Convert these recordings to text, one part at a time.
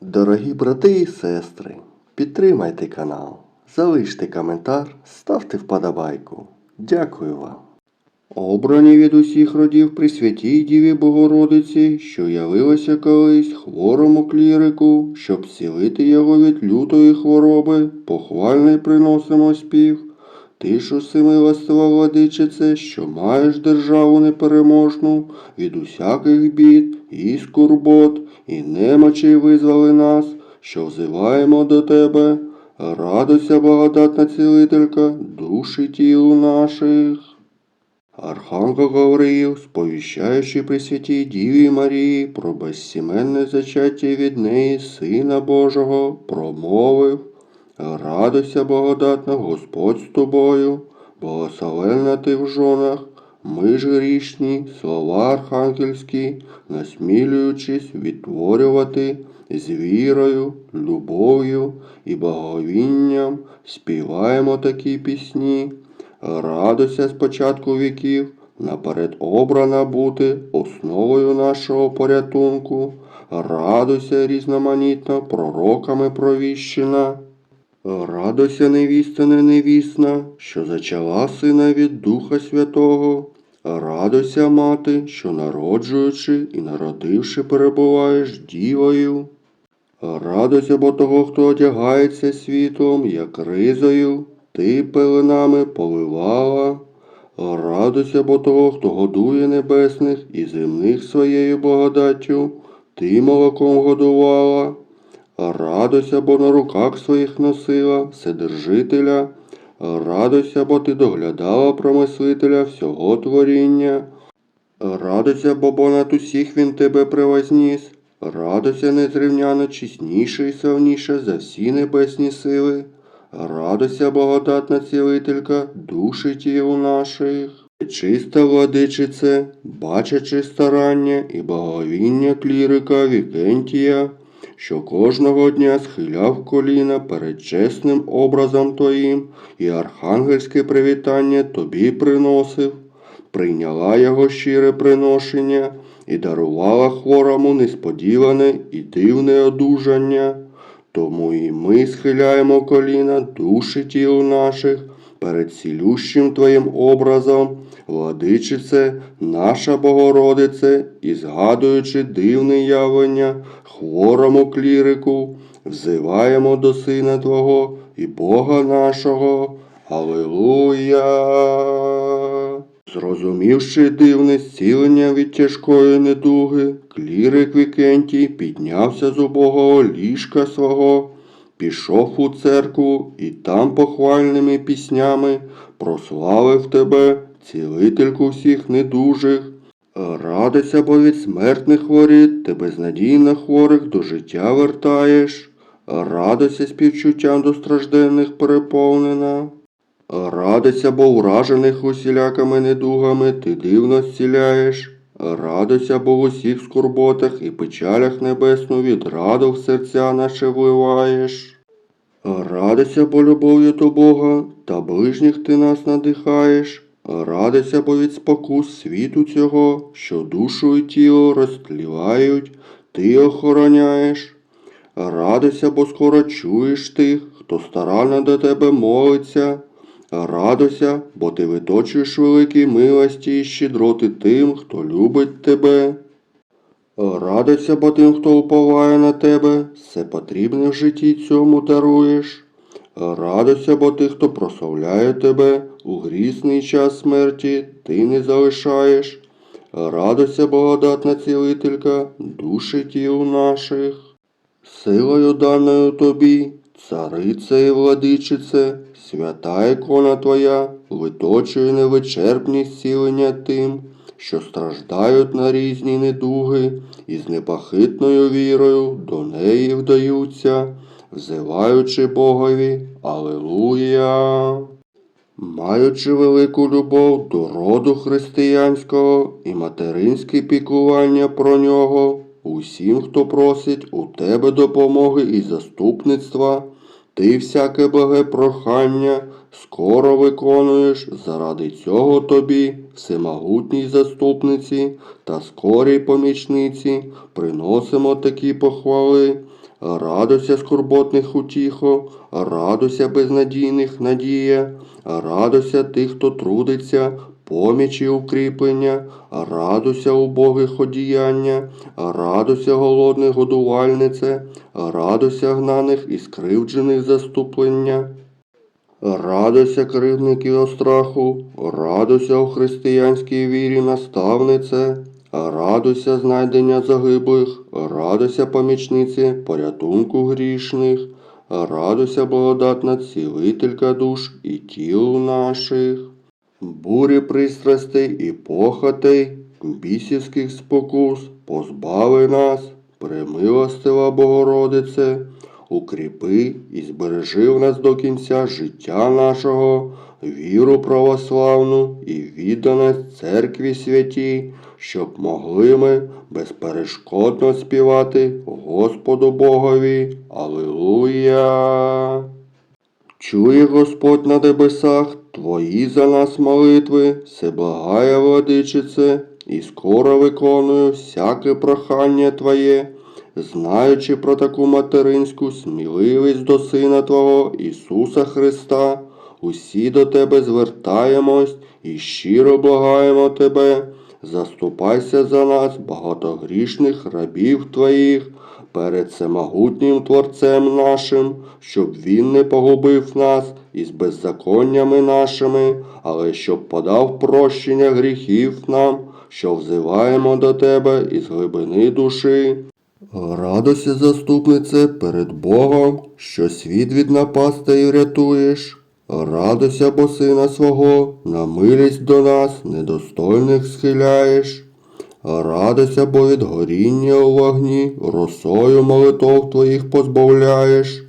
Дорогі брати і сестри, підтримайте канал, залиште коментар, ставте вподобайку. Дякую вам. Обрані від усіх родів при святій Діві Богородиці, що явилася колись хворому клірику, щоб зцілити його від лютої хвороби, похвальний приносимо спів. Ти ж уси милостива владичице, що маєш державу непереможну, від усяких бід і скорбот, і немочей визвали нас, що взиваємо до тебе. Радуйся, благодатна цілителька, душі тілу наших. Архангел Гавриїл, сповіщаючи при святій Діві Марії про безсіменне зачаття від неї Сина Божого, промовив Радуйся, благодатна, Господь з тобою, благословенна ти в жонах, ми ж грішні, слова архангельські, насмілюючись відтворювати з вірою, любов'ю і благовінням, співаємо такі пісні. Радуйся з початку віків, наперед обрана бути основою нашого порятунку. Радуйся різноманітно пророками провіщена. Радуйся, невіста не невісна, що зачала сина від Духа Святого. Радуйся, мати, що народжуючи і народивши перебуваєш дівою. Радуйся, бо того, хто одягається світлом, як ризою, ти пеленами поливала. Радуйся, бо того, хто годує небесних і земних своєю благодаттю, ти молоком годувала. Радуйся, бо на руках своїх носила Вседержителя. Радуйся, бо ти доглядала про мислителя всього творіння. Радуйся, бо понад усіх він тебе привозніс. Радуйся, незрівняно чесніше і славніше за всі небесні сили. Радуйся, благодатна цілителька, душі тілу наших. Чиста владичице, бачачи старання і благовіння клірика Вікентія, що кожного дня схиляв коліна перед чесним образом Твоїм і архангельське привітання тобі приносив, прийняла його щире приношення і дарувала хворому несподіване і дивне одужання. Тому і ми схиляємо коліна душі тіл наших перед цілющим Твоїм образом, владичице, наша Богородице, і згадуючи дивне явлення хворому клірику, взиваємо до Сина Твого і Бога нашого. Алілуя! Зрозумівши дивне зцілення від тяжкої недуги, клірик Вікентій піднявся з убогого ліжка свого, пішов у церкву і там похвальними піснями прославив тебе, цілительку всіх недужих. Радися, бо від смертних воріт ти безнадійно хворих до життя вертаєш. Радуйся співчуттям до стражденних переповнена. Радуйся, бо уражених усілякими недугами ти дивно зціляєш. Радуйся, бо в усіх скорботах і печалях небесну відраду в серця наше вливаєш. Радуйся, бо любов'ю до Бога та ближніх ти нас надихаєш. Радуйся, бо від світу цього, що душу і тіло розтлівають, ти охороняєш. Радуйся, бо скоро чуєш тих, хто старанно до тебе молиться. Радуйся, бо ти виточуєш великі милості і щедроти тим, хто любить тебе. Радуйся, бо тим, хто уповає на тебе, все потрібне в житті цьому даруєш. Радуйся, бо тих, хто прославляє тебе, у грісний час смерті ти не залишаєш. Радуйся, благодатна цілителька, душі тіл наших. Силою даною тобі, царице і владичице, свята ікона Твоя, виточує невичерпні зцілення тим, що страждають на різні недуги і з непохитною вірою до неї вдаються, взиваючи Богові Алилуя. Маючи велику любов до роду християнського і материнське піклування про нього, усім, хто просить у тебе допомоги і заступництва, ти всяке благе прохання скоро виконуєш заради цього тобі, всемогутній заступниці та скорій помічниці, приносимо такі похвали. Радуйся скорботних утіхо, радуйся безнадійних надія, радуйся тих, хто трудиться, помічі укріплення, радуйся убогих одіяння, радуйся голодних годувальнице, радуйся гнаних і скривджених заступлення. Радуйся, кривдників остраху, радуйся у християнській вірі наставнице, радуйся знайдення загиблих, радуйся помічниці порятунку грішних, радуйся благодатна цілителька душ і тіл наших. Бурі пристрастей і похотей, бісівських спокус, позбави нас, премилостива Богородице, укріпи і збережи в нас до кінця життя нашого, віру православну і відданість церкві святій, щоб могли ми безперешкодно співати Господу Богові. Алілуя! Чує Господь на небесах Твої за нас молитви, се благає владичице, і скоро виконую всяке прохання Твоє, знаючи про таку материнську сміливість до Сина Твого Ісуса Христа, усі до Тебе звертаємось і щиро благаємо Тебе, заступайся за нас, багатогрішних рабів Твоїх, перед всемогутнім Творцем нашим, щоб Він не погубив нас із беззаконнями нашими, але щоб подав прощення гріхів нам, що взиваємо до Тебе із глибини душі. Радуйся, заступнице, перед Богом, що світ від напастей врятуєш. Радуйся, бо сина свого, на милість до нас недостойних схиляєш. Радуйся, бо від горіння у вогні росою молитов твоїх позбавляєш.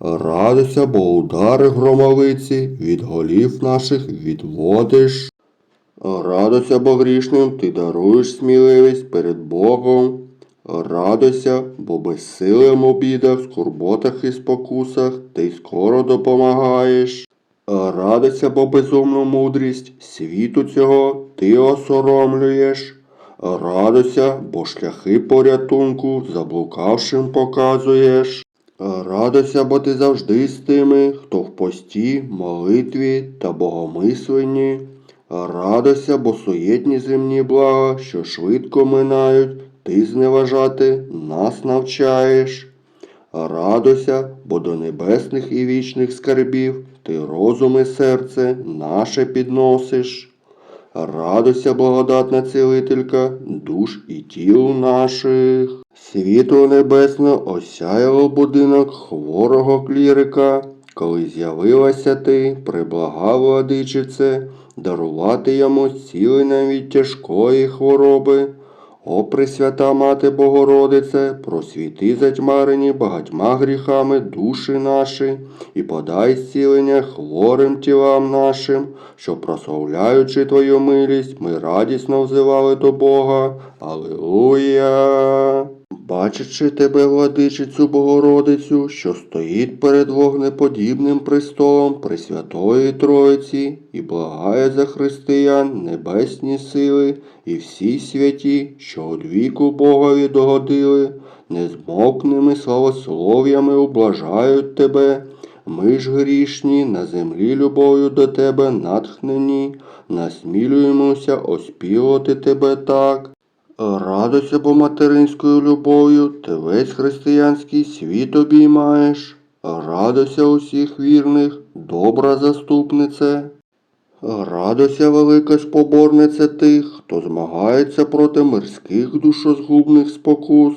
Радуйся, бо удари громовиці від голів наших відводиш. Радуйся, бо грішним ти даруєш сміливість перед Богом. Радуйся, бо безсилим у бідах, скорботах і спокусах ти скоро допомагаєш. Радуйся, бо безумну мудрість світу цього ти осоромлюєш. Радуйся, бо шляхи порятунку заблукавшим показуєш. Радуйся, бо ти завжди з тими, хто в пості, молитві та богомисленні. Радуйся, бо суєтні земні блага, що швидко минають, ти зневажати нас навчаєш. Радуйся, бо до небесних і вічних скарбів ти розум і серце наше підносиш. Радуйся, благодатна цілителька, душ і тіл наших. Світло небесне осяяло будинок хворого клірика, коли з'явилася ти, приблагав владичице, дарувати йому зцілення від тяжкої хвороби. О, Пресвята Мати Богородице, просвіти затьмарені багатьма гріхами душі наші, і подай зцілення хворим тілам нашим, що, прославляючи Твою милість, ми радісно взивали до Бога. Алілуя! Бачачи тебе, владичицю Богородицю, що стоїть перед вогнеподібним престолом Пресвятої Троїці і благає за християн небесні сили і всі святі, що од віку Богові догодили, незмокними славослов'ями ублажають тебе. Ми ж грішні, на землі любов'ю до тебе натхнені, насмілюємося оспівати тебе так. Радуйся, бо материнською любов'ю ти весь християнський світ обіймаєш. Радуйся усіх вірних, добра заступнице. Радуйся, велика споборниця тих, хто змагається проти мирських душозгубних спокус.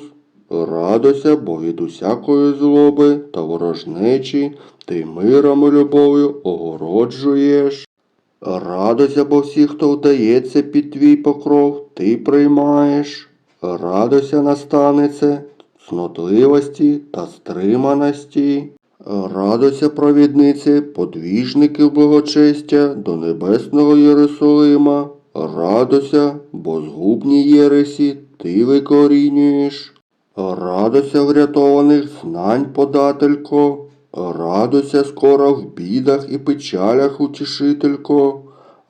Радуйся, бо від усякої злоби та ворожнечі ти миром і любов'ю огороджуєш. Радуйся, бо всі, хто вдається під твій покров, ти приймаєш. Радуйся, наставнице, цнотливості та стриманості. Радуйся, провідниці, подвіжників благочестя до небесного Єрусалима. Радуйся, бо згубні єресі ти викорінюєш. Радуйся, врятованих знань, подателько. Радуйся скоро в бідах і печалях, утішителько.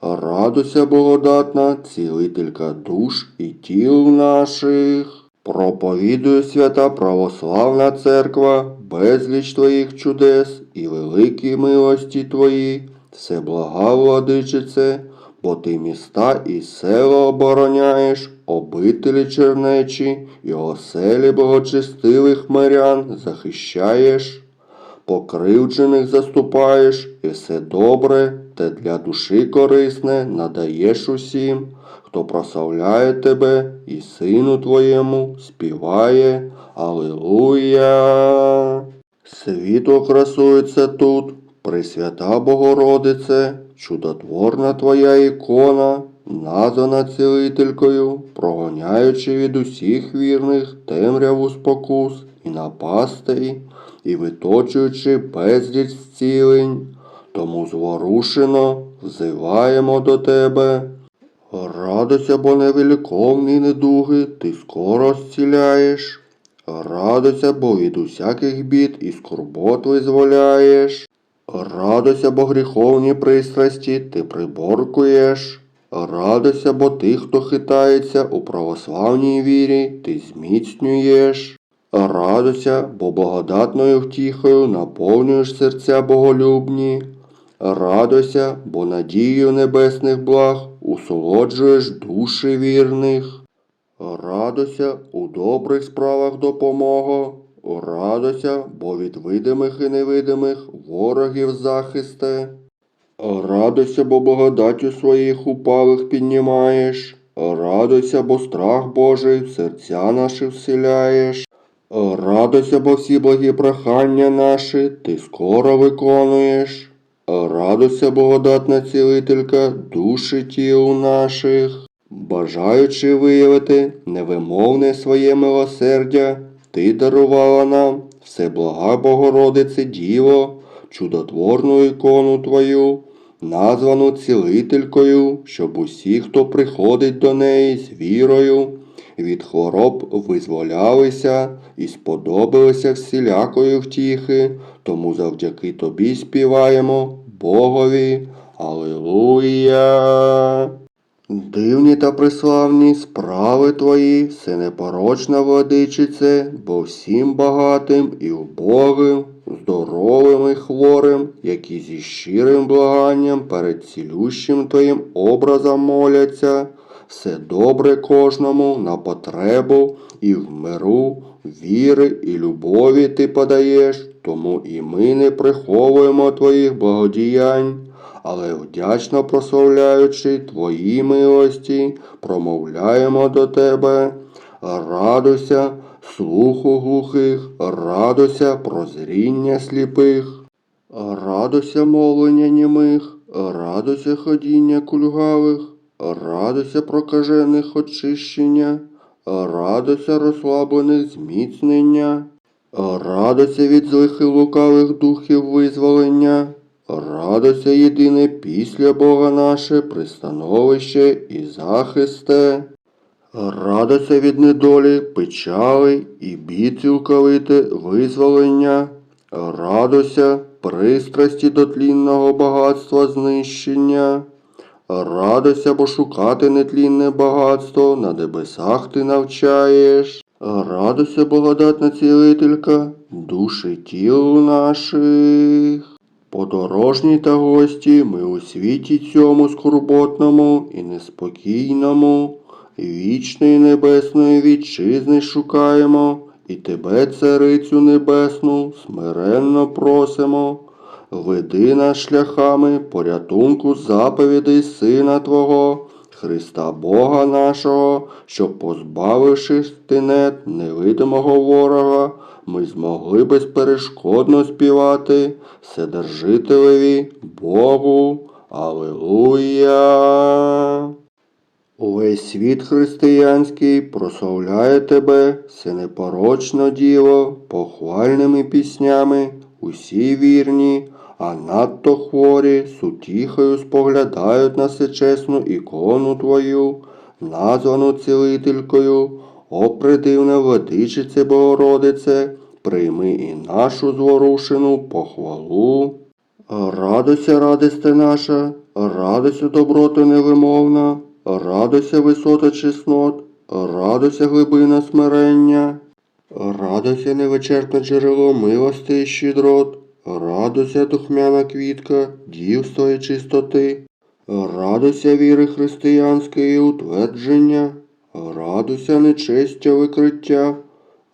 Радуйся, благодатна, цілителька душ і тіл наших. Проповідує свята православна церква, безліч твоїх чудес і великі милості твої, всеблага владичице, бо ти міста і села обороняєш, обителі чернечі і оселі благочестивих мирян захищаєш покривджених заступаєш, і все добре, те для душі корисне надаєш усім, хто прославляє тебе і сину твоєму співає Алилуя. Світло красується тут, Пресвята Богородице, чудотворна твоя ікона, названа цілителькою, прогоняючи від усіх вірних темряву спокус і напастей, і виточуючи безліч зцілень. Тому зворушено взиваємо до тебе. Радуйся, бо невеликовні недуги ти скоро зціляєш. Радуйся, бо від усяких бід і скорбот визволяєш. Радуйся, бо гріховні пристрасті ти приборкуєш. Радуйся, бо тих, хто хитається у православній вірі, ти зміцнюєш. Радуйся, бо благодатною втіхою наповнюєш серця боголюбні. Радуйся, бо надією небесних благ усолоджуєш душі вірних. Радуйся у добрих справах допомога. Радуйся, бо від видимих і невидимих ворогів захисте. Радуйся, бо благодаттю своїх упалих піднімаєш. Радуйся, бо страх Божий в серця наші вселяєш. Радуйся, бо всі благі прохання наші ти скоро виконуєш. Радуйся, благодатна цілителька душі тіл наших. Бажаючи виявити невимовне своє милосердя, ти дарувала нам все блага Богородице Діво, чудотворну ікону Твою, названу цілителькою, щоб усі, хто приходить до неї з вірою, від хвороб визволялися і сподобалися всілякої втіхи, тому завдяки тобі співаємо Богові. Алілуя! Дивні та приславні справи твої, все непорочна владичице, бо всім багатим і убогим, здоровим і хворим, які зі щирим благанням перед цілющим твоїм образом моляться, все добре кожному на потребу і в миру, віри і любові ти подаєш, тому і ми не приховуємо твоїх благодіянь але вдячно прославляючи Твої милості, промовляємо до Тебе. Радуйся, слуху глухих, радуйся прозріння сліпих, радуйся мовлення німих, радуйся ходіння кульгавих, радуйся прокажених очищення, радуйся розслаблених зміцнення, радуйся від злих і лукавих духів визволення. Радуйся єдине після Бога наше, пристановище і захисте. Радуйся від недолі, печали і бід цілковите визволення. Радуйся пристрасті до тлінного багатства знищення. Радуйся, бо шукати нетлінне багатство на небесах ти навчаєш. Радуйся, благодатна цілителька, душі тіл наших. Подорожні та гості, ми у світі цьому скорботному і неспокійному, вічної небесної вітчизни шукаємо, і тебе, царицю небесну, смиренно просимо. Веди нас шляхами порятунку заповідей Сина Твого, Христа Бога нашого, щоб, позбавивши стинет невидимого ворога, ми змогли безперешкодно співати Вседержителеві Богу. Алилуя! Увесь світ християнський прославляє тебе, все непорочно діло, похвальними піснями, усі вірні, а надто хворі сутіхою споглядають на всечесну ікону твою, названу цілителькою, о придивна владичице Богородице, прийми і нашу зворушену похвалу. Радуйся, радосте наша, радуйся, доброта невимовна, радуйся, висота чеснот, радуйся глибина смирення, радуйся невичерпне джерело милости і щедрот, радуйся духмяна квітка дівства і чистоти, радуйся віри християнської утвердження, радуйся нечестя викриття,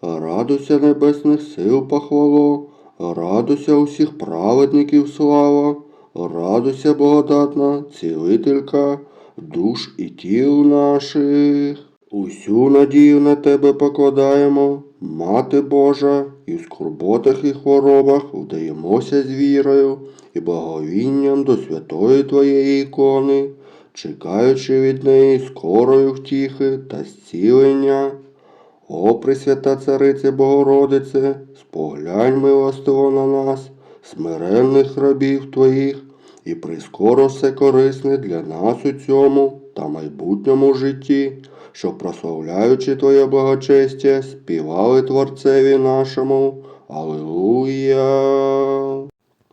радуйся небесних сил похвало, радуйся усіх праведників слава, радуйся благодатна цілителька душ і тіл наших. Усю надію на тебе покладаємо, Мати Божа, і в скорботах і хворобах вдаємося з вірою і благовінням до святої Твоєї ікони, чекаючи від неї скорої втіхи та зцілення. О, Пресвята Царице Богородице, споглянь милостиво на нас, смиренних рабів Твоїх, і прискоро все корисне для нас у цьому та майбутньому житті, що, прославляючи Твоє благочестя, співали Творцеві нашому. Алілуя!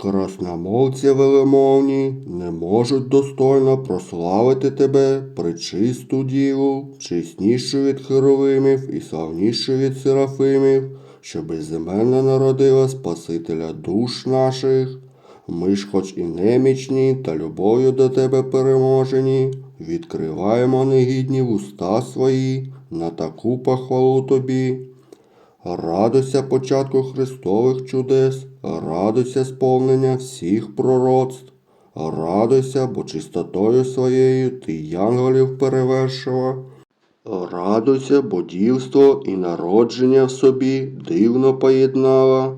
Красномовці велемовні не можуть достойно прославити тебе, пречисту діву, чеснішу від херовимів і славнішу від серафимів, що безземельно народила Спасителя душ наших. Ми ж, хоч і немічні, та любов'ю до тебе переможені, відкриваємо негідні вуста свої на таку похвалу тобі. Радуйся початку Христових чудес, радуйся сповнення всіх пророцтв, радуйся, бо чистотою своєю ти янголів перевершила. Радуйся, бо дівство і народження в собі дивно поєднала.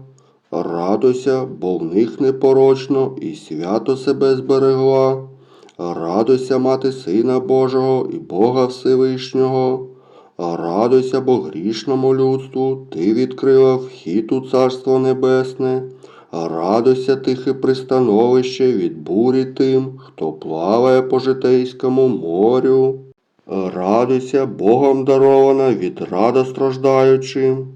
Радуйся, бо в них непорочно і свято себе зберегла. Радуйся, мати Сина Божого і Бога Всевишнього. Радуйся, бо грішному людству ти відкрила вхід у Царство Небесне. Радуйся, тихе пристановище від бурі тим, хто плаває по житейському морю. Радуйся, Богом дарована від рада страждаючим.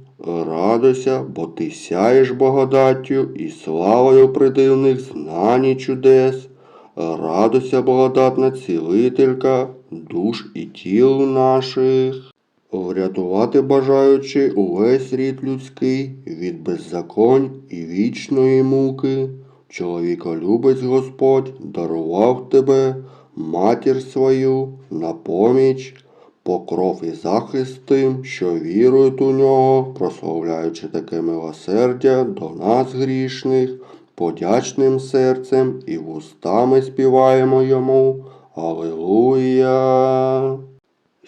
Радуйся, бо ти сяєш благодаттю і славою придивних знань і чудес. Радуйся, благодатна цілителька душ і тіл наших. Врятувати бажаючи увесь рід людський від беззаконь і вічної муки. Чоловіколюбець Господь дарував тебе, матір свою, на поміч, покров і захист тим, що вірують у нього, прославляючи таке милосердя до нас грішних, подячним серцем і вустами співаємо йому. Алілуя!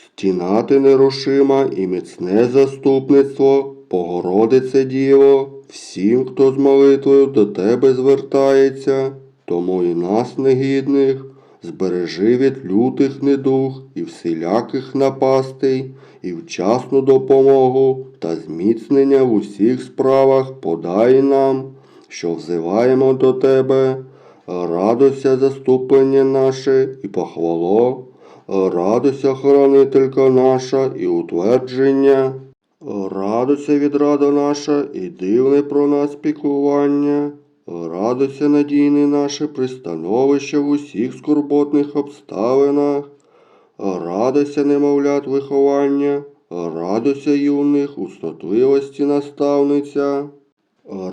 Стіна ти нерушима і міцне заступництво, Богородице Діво, всім, хто з молитвою до тебе звертається, тому і нас негідних, збережи від лютих недух і всіляких напастей, і вчасну допомогу та зміцнення в усіх справах подай нам, що взиваємо до тебе. Радуйся заступлення наше і похвало. Радуйся, хоронителька наша, і утвердження. Радуйся відрада наша, і дивне про нас піклування. Радуйся, надійне наше пристановище в усіх скорботних обставинах. Радуйся, немовлят виховання, радуйся юних у снотливості наставниця.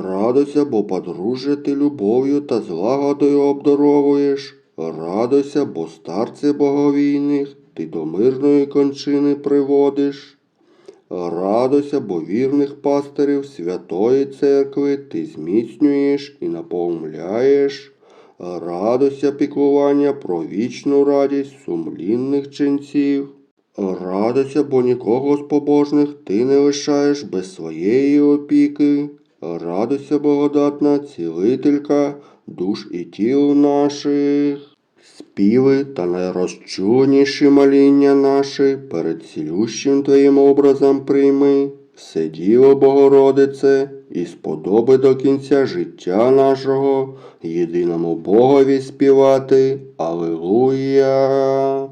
Радуйся, бо подружжя ти любов'ю та злагодою обдаровуєш. Радуйся, бо старці боговійних ти до мирної кончини приводиш. Радуйся, бо вірних пастирів Святої Церкви ти зміцнюєш і наповняєш. Радуйся піклування про вічну радість сумлінних ченців. Радуйся, бо нікого з побожних ти не лишаєш без своєї опіки. Радуйся, благодатна цілителька душ і тіл наших. Співи та найрозчуленіші моління наші перед цілющим Твоїм образом прийми, все діло Богородице, і сподоби до кінця життя нашого єдиному Богові співати. Алілуя!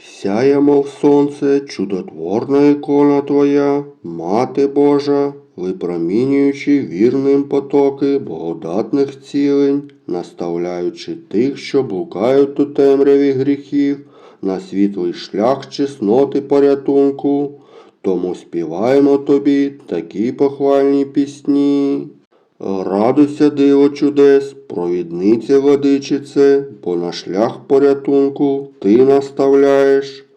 Сяє, мов сонце, чудотворна ікона Твоя, Мати Божа, випромінюючи вірним потоки благодатних цілень, наставляючи тих, що блукають у темряві гріхів, на світлий шлях чесноти порятунку. Тому співаємо тобі такі похвальні пісні. Радуйся, диво чудес, провідниця владичице, бо на шлях порятунку ти наставляєш.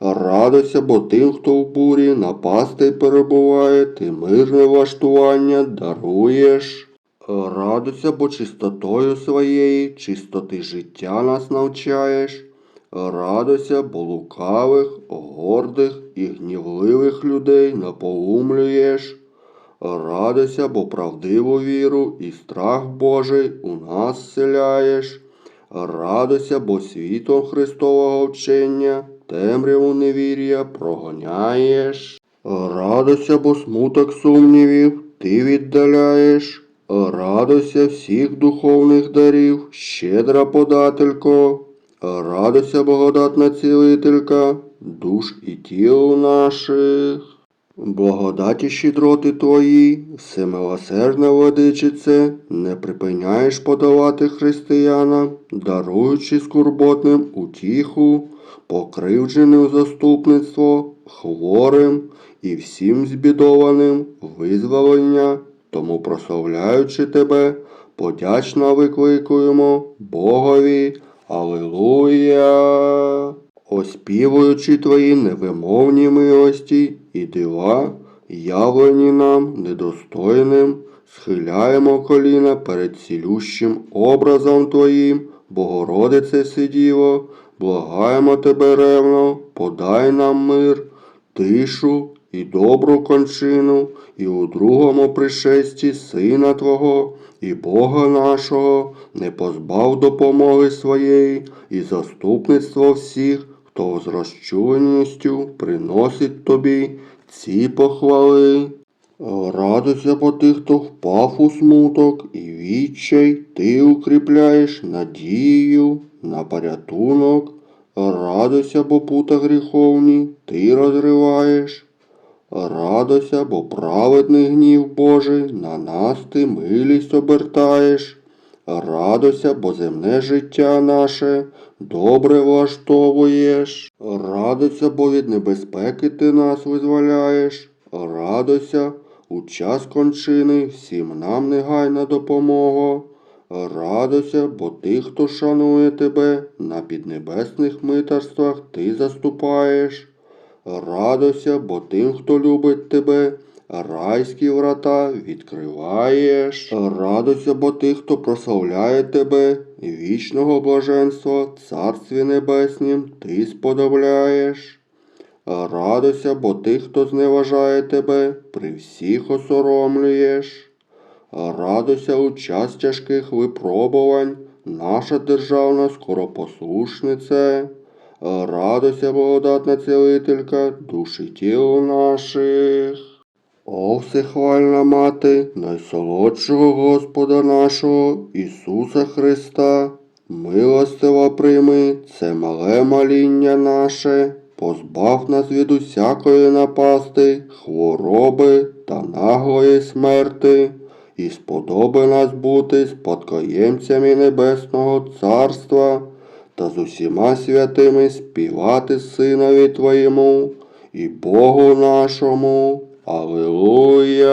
Радуйся, бо тим, хто в бурі напасти перебуває, ти мирне влаштування даруєш. Радуйся, бо чистотою своєї, чистоти життя нас навчаєш. Радуйся, бо лукавих, гордих і гнівливих людей наполумлюєш. Радуйся, бо правдиву віру і страх Божий у нас вселяєш. Радуйся, бо світом Христового вчення темряву невір'я прогоняєш. Радуйся, бо смуток сумнівів ти віддаляєш. Радуйся всіх духовних дарів, щедра подателько. Радуйся, благодатна цілителька, душ і тіл наших. Благодаті щедроти твої, всемилосердна владичице, не припиняєш подавати християнам, даруючи скорботним утіху, покривдженим заступництво, хворим і всім збідованим визволення, тому прославляючи тебе, подячно викликуємо Богові. Аллилуйя! Оспівуючи твої невимовні милості і дива, явлені нам недостойним, схиляємо коліна перед цілющим образом Твоїм, Богородице Сидіво, благаємо Тебе ревно, подай нам мир, тишу і добру кончину, і у другому пришесті Сина Твого і Бога нашого, не позбав допомоги своєї і заступництво всіх, хто з розчуленістю приносить тобі ці похвали. Радуйся по тих, хто впав у смуток і відчай, ти укріпляєш надію на порятунок. Радуйся, бо пута гріховні ти розриваєш. Радуйся, бо праведний гнів Божий на нас ти милість обертаєш. Радуйся, бо земне життя наше добре влаштовуєш. Радуйся, бо від небезпеки ти нас визволяєш. Радуйся, у час кончини всім нам негайна допомога. Радуйся, бо ти, хто шанує тебе, на піднебесних митарствах ти заступаєш. Радуйся, бо тим, хто любить тебе, райські врата відкриваєш. Радуйся, бо тих, хто прославляє тебе, вічного блаженства, царстві небеснім ти сподобляєш. Радуйся, бо тих, хто зневажає тебе, при всіх осоромлюєш. Радуйся у час тяжких випробувань, наша державна скоропослушниця. Радуйся, благодатна цілителька, душі тіл наших. О, всехвальна мати, найсолодшого Господа нашого, Ісуса Христа, милостиво прийми це мале моління наше, позбав нас від усякої напасти, хвороби та наглої смерти, і сподоби нас бути спадкоємцями Небесного Царства та з усіма святими співати Синові Твоєму і Богу нашому. Аллилуйя!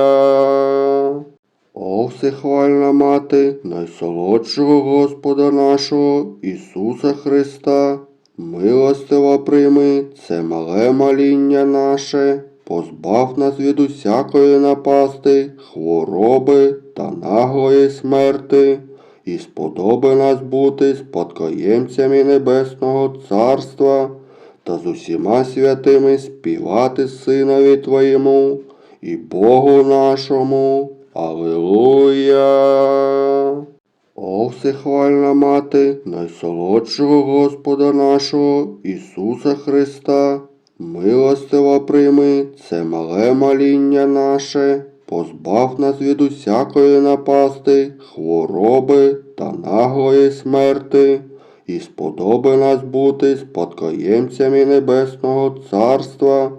О, всехвальна мати, найсолодшого Господа нашого Ісуса Христа, милостиво прийми це мале моління наше, позбав нас від усякої напасти, хвороби та наглої смерти, і сподоби нас бути спадкоємцями Небесного Царства та з усіма святими співати Синові Твоєму і Богу нашому. Аллилуйя! О, всехвальна мати, найсолодшого Господа нашого Ісуса Христа, милостиво прийми це мале моління наше, позбав нас від усякої напасти, хвороби та наглої смерти, і сподоби нас бути спадкоємцями Небесного Царства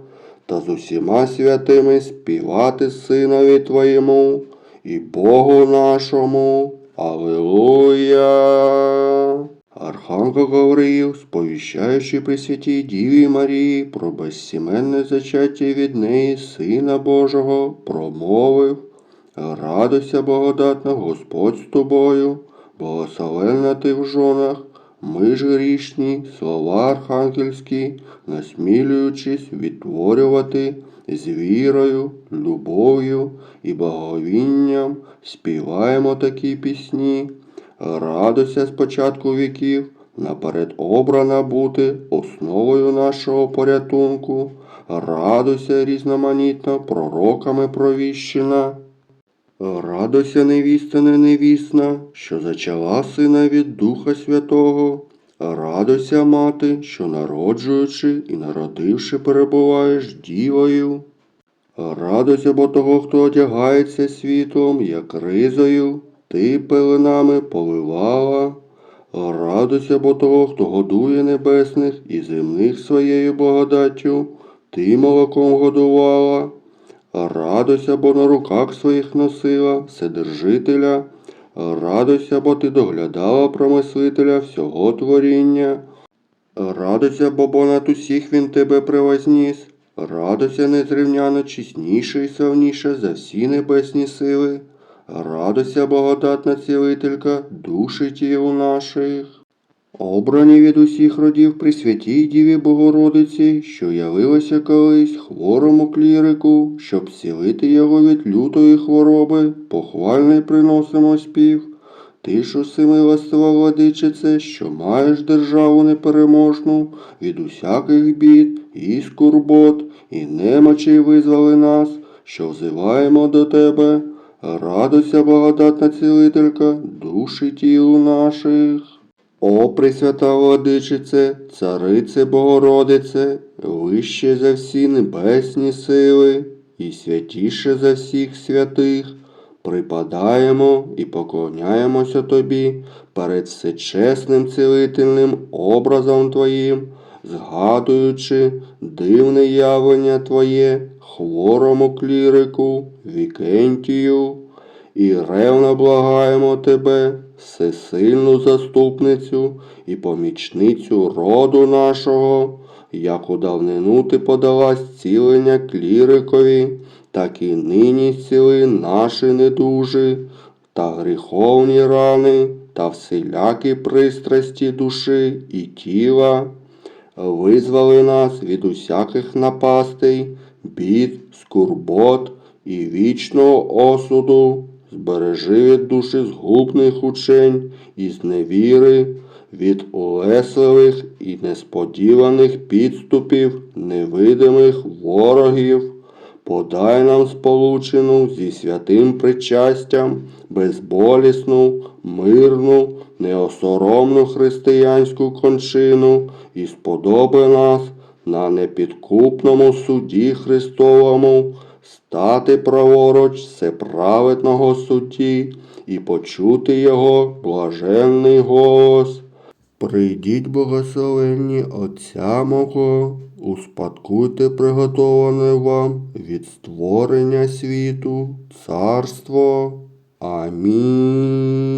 та з усіма святими співати Синові Твоєму і Богу нашому. Аллилуйя! Арх Архангел Гавриїл, сповіщаючи Пресвятій Діві Марії про безсіменне зачаття від неї Сина Божого, промовив Радуйся, благодатна, Господь з тобою, благословенна ти в жонах, ми ж грішні, слова архангельські, насмілюючись відтворювати з вірою, любов'ю і благовінням, співаємо такі пісні. Радуйся з початку віків, наперед обрана бути основою нашого порятунку. Радуйся різноманітно пророками провіщена. Радуйся, невіста не невісна, що зачала сина від Духа Святого. Радуйся, мати, що народжуючи і народивши перебуваєш дівою. Радуйся, бо того, хто одягається світлом, як ризою, ти пеленами поливала. Радуйся, бо того, хто годує небесних і земних своєю благодаттю, ти молоком годувала. Радуйся, бо на руках своїх носила Вседержителя. Радуйся, бо ти доглядала про мислителя всього творіння. Радуйся, бо понад усіх він тебе привозніс. Радуйся незрівняно чесніше і славніше за всі небесні сили. Радуйся, благодатна цілителька, душі тіл наших. Обрані від усіх родів при святій Діві Богородиці, що явилася колись хворому клірику, щоб зцілити його від лютої хвороби, похвальний приносимо спів. Ти ж усемилостива владичице, що маєш державу непереможну, від усяких бід і скорбот, і немочей визвали нас, що взиваємо до тебе. Радуйся, благодатна цілителька, душі тілу наших. О, Пресвята Владичице, Царице Богородице, вище за всі небесні сили і святіше за всіх святих, припадаємо і поклоняємося Тобі перед всечесним цілительним образом Твоїм, згадуючи дивне явлення Твоє, хворому клірику, Вікентію, і ревно благаємо Тебе, всесильну заступницю і помічницю роду нашого, як у давнину ти подала зцілення клірикові, так і нині зціли наші недужі та гріховні рани, та всілякі пристрасті душі і тіла. Визвали нас від усяких напастей, бід, скурбот і вічного осуду, збережи від душі згубних учень і зневіри, від улесливих і несподіваних підступів невидимих ворогів. Подай нам сполучену зі святим причастям, безболісну, мирну, неосоромну християнську кончину і сподоби нас на непідкупному суді Христовому стати праворуч всеправедного судді і почути його блаженний голос. Прийдіть, благословенні Отця мого, успадкуйте приготоване вам від створення світу, царство. Амінь.